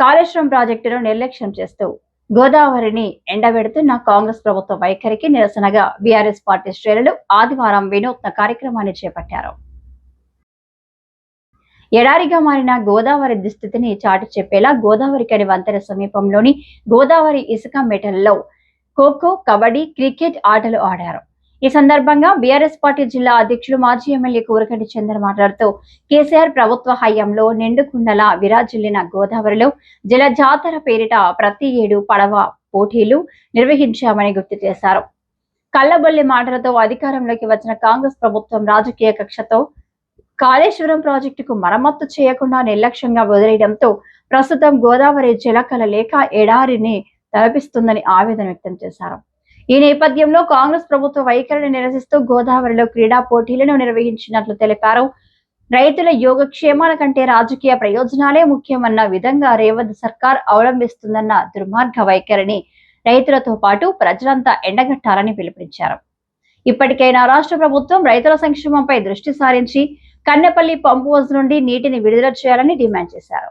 కాళేశ్వరం ప్రాజెక్టును నిర్లక్ష్యం చేస్తూ గోదావరిని ఎండబెడుతున్న కాంగ్రెస్ ప్రభుత్వ వైఖరికి నిరసనగా బీఆర్ఎస్ పార్టీ శ్రేణులు ఆదివారం వినూత్న కార్యక్రమాన్ని చేపట్టారు. ఎడారిగా మారిన గోదావరి దుస్థితిని చాటి చెప్పేలా గోదావరికని వంతెన సమీపంలోని గోదావరి ఇసుక మెటల్లో ఖోఖో కబడ్డీ క్రికెట్ ఆటలు ఆడారు. ఈ సందర్భంగా బీఆర్ఎస్ పార్టీ జిల్లా అధ్యక్షుడు మాజీ ఎమ్మెల్యే కోరకంటి చంద్ర మాట్లాడుతూ కేసీఆర్ ప్రభుత్వ హయాంలో నిండుకుండల విరాజిల్లిన గోదావరిలో జల జాతర పేరిట ప్రతి ఏడు పడవ పోటీలు నిర్వహించామని గుర్తు చేశారు. కళ్ళబొల్లి మాటలతో అధికారంలోకి వచ్చిన కాంగ్రెస్ ప్రభుత్వం రాజకీయ కక్షతో కాళేశ్వరం ప్రాజెక్టుకు మరమ్మత్తు చేయకుండా నిర్లక్ష్యంగా వదిలేయడంతో ప్రస్తుతం గోదావరి జలకల లేక ఎడారిని తలపిస్తుందని ఆవేదన వ్యక్తం చేశారు. ఈ నేపథ్యంలో కాంగ్రెస్ ప్రభుత్వ వైఖరిని నిరసిస్తూ గోదావరిలో క్రీడా పోటీలను నిర్వహించినట్లు తెలిపారు. రైతుల యోగక్షేమాల కంటే రాజకీయ ప్రయోజనాలే ముఖ్యమన్న విధంగా రేవంత్ సర్కార్ అవలంబిస్తుందన్న దుర్మార్గ వైఖరిని రైతులతో పాటు ప్రజలంతా ఎండగట్టాలని పిలుపునిచ్చారు. ఇప్పటికైనా రాష్ట్ర ప్రభుత్వం రైతుల సంక్షేమంపై దృష్టి సారించి కన్నెపల్లి పంపు హౌస్ నుండి నీటిని విడుదల చేయాలని డిమాండ్ చేశారు.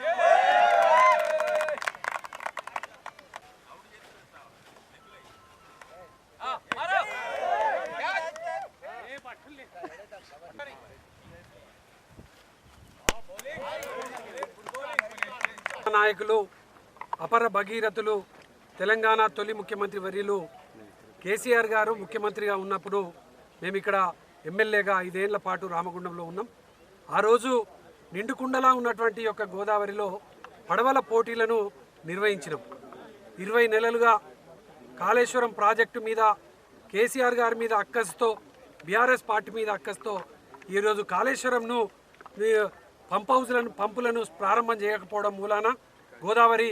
నాయకులు అపర భగీరథులు తెలంగాణ తొలి ముఖ్యమంత్రి వర్యులు కేసీఆర్ గారు ముఖ్యమంత్రిగా ఉన్నప్పుడు మేము ఇక్కడ ఎమ్మెల్యేగా ఐదేళ్ళ పాటు రామగుండంలో ఉన్నాం. ఆ రోజు నిండుకుండలా ఉన్నటువంటి యొక్క గోదావరిలో పడవల పోటీలను నిర్వహించినాం. ఇరవై నెలలుగా కాళేశ్వరం ప్రాజెక్టు మీద కేసీఆర్ గారి మీద అక్కస్తో బీఆర్ఎస్ పార్టీ మీద అక్కస్తో ఈరోజు కాళేశ్వరంను పంప్ హౌస్లను పంపులను ప్రారంభం చేయకపోవడం మూలాన గోదావరి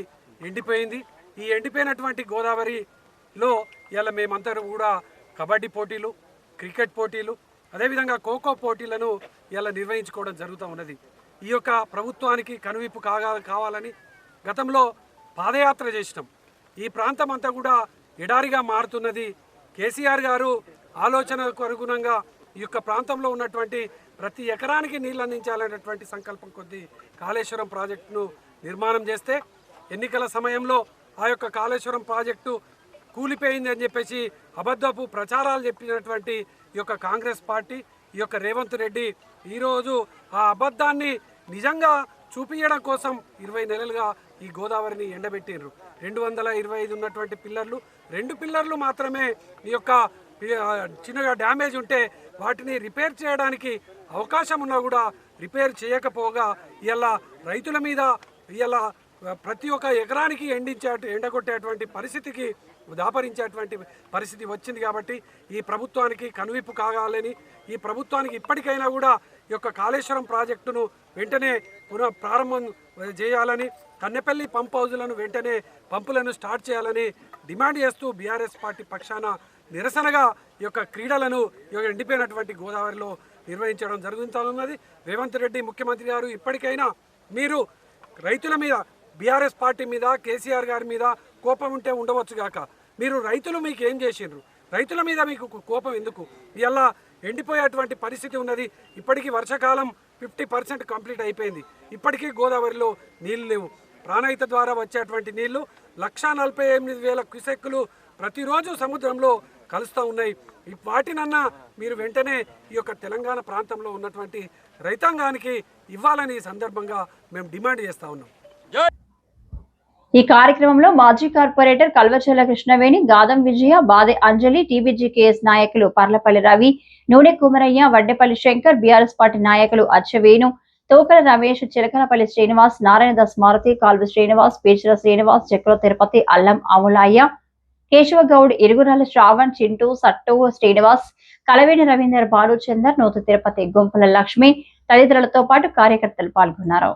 ఎండిపోయింది. ఈ ఎండిపోయినటువంటి గోదావరిలో ఇలా మేమంతా కూడా కబడ్డీ పోటీలు క్రికెట్ పోటీలు అదేవిధంగా ఖోఖో పోటీలను ఇలా నిర్వహించుకోవడం జరుగుతూ ఉన్నది. ఈ యొక్క ప్రభుత్వానికి కనువిప్పు కాగా కావాలని గతంలో పాదయాత్ర చేసినాం. ఈ ప్రాంతం అంతా కూడా ఎడారిగా మారుతున్నది. కేసీఆర్ గారు ఆలోచనకు అనుగుణంగా ఈ యొక్క ప్రాంతంలో ఉన్నటువంటి ప్రతి ఎకరానికి నీళ్ళు అందించాలనేటువంటి సంకల్పం కొద్దీ కాళేశ్వరం ప్రాజెక్టును నిర్మాణం చేస్తే ఎన్నికల సమయంలో ఆ యొక్క కాళేశ్వరం ప్రాజెక్టు కూలిపోయింది అని చెప్పేసి అబద్ధపు ప్రచారాలు చెప్పినటువంటి ఈ యొక్క కాంగ్రెస్ పార్టీ ఈ యొక్క రేవంత్ రెడ్డి ఈరోజు ఆ అబద్ధాన్ని నిజంగా చూపించడం కోసం ఇరవై నెలలుగా ఈ గోదావరిని ఎండబెట్టిండ్రు. రెండు వందల ఇరవై ఐదు ఉన్నటువంటి పిల్లర్లు రెండు పిల్లర్లు మాత్రమే ఈ యొక్క చిన్నగా డ్యామేజ్ ఉంటే వాటిని రిపేర్ చేయడానికి అవకాశం ఉన్నా కూడా రిపేర్ చేయకపోగా ఇలా రైతుల మీద ఇలా ప్రతి ఒక్క ఎకరానికి ఎండించే ఎండగొట్టేటువంటి పరిస్థితికి దాపరించేటువంటి పరిస్థితి వచ్చింది కాబట్టి ఈ ప్రభుత్వానికి కనువిప్పు కాగాలని ఈ ప్రభుత్వానికి ఇప్పటికైనా కూడా ఈ యొక్క కాళేశ్వరం ప్రాజెక్టును వెంటనే పునః ప్రారంభం చేయాలని కన్నెపల్లి పంప్ హౌజులను వెంటనే పంపులను స్టార్ట్ చేయాలని డిమాండ్ చేస్తూ బీఆర్ఎస్ పార్టీ పక్షాన నిరసనగా ఈ యొక్క క్రీడలను ఈ యొక్క ఎండిపోయినటువంటి గోదావరిలో నిర్వహించడం జరుగుతున్నది రేవంత్ రెడ్డి ముఖ్యమంత్రి గారు ఇప్పటికైనా మీరు రైతుల మీద బీఆర్ఎస్ పార్టీ మీద కేసీఆర్ గారి మీద కోపం ఉంటే ఉండవచ్చు గాక. మీరు రైతులు మీకు ఏం చేసిండ్రు? రైతుల మీద మీకు కోపం ఎందుకు? ఇలా ఎండిపోయేటువంటి పరిస్థితి ఉన్నది. ఇప్పటికీ వర్షాకాలం ఫిఫ్టీ పర్సెంట్ కంప్లీట్ అయిపోయింది. ఇప్పటికీ గోదావరిలో నీళ్ళు లేవు. ప్రాణహిత ద్వారా వచ్చేటువంటి నీళ్ళు లక్షా నలభై ఎనిమిది వేల క్యుసెక్కులు ప్రతిరోజు సముద్రంలో కలుస్తూ ఉన్నాయి. వాటినన్నా మీరు వెంటనే ఈ యొక్క తెలంగాణ ప్రాంతంలో ఉన్నటువంటి రైతాంగానికి ఇవ్వాలని ఈ సందర్భంగా మేము డిమాండ్ చేస్తూ ఉన్నాం. ఈ కార్యక్రమంలో మాజీ కార్పొరేటర్ కల్వచర్ల కృష్ణవేణి గాదం విజయ బాదె అంజలి టీబీజీకేఎస్ నాయకులు పర్లపల్లి రవి నూనె కుమరయ్య వడ్డెపల్లి శంకర్ బీఆర్ఎస్ పార్టీ నాయకులు అచ్చవేణు తోకల రమేష్ చిలకలపల్లి శ్రీనివాస్ నారాయణదాస్ మారుతి కాల్వ శ్రీనివాస్ పేచర శ్రీనివాస్ చక్ర తిరుపతి అల్లం అములాయ కేశవగౌడ్ ఇరుగురాల శ్రావణ్ చింటూ సట్టు శ్రీనివాస్ కలవేణి రవీందర్ బాలుచందర్ నూత తిరుపతి గుంపుల లక్ష్మి తదితరులతో పాటు కార్యకర్తలు పాల్గొన్నారు.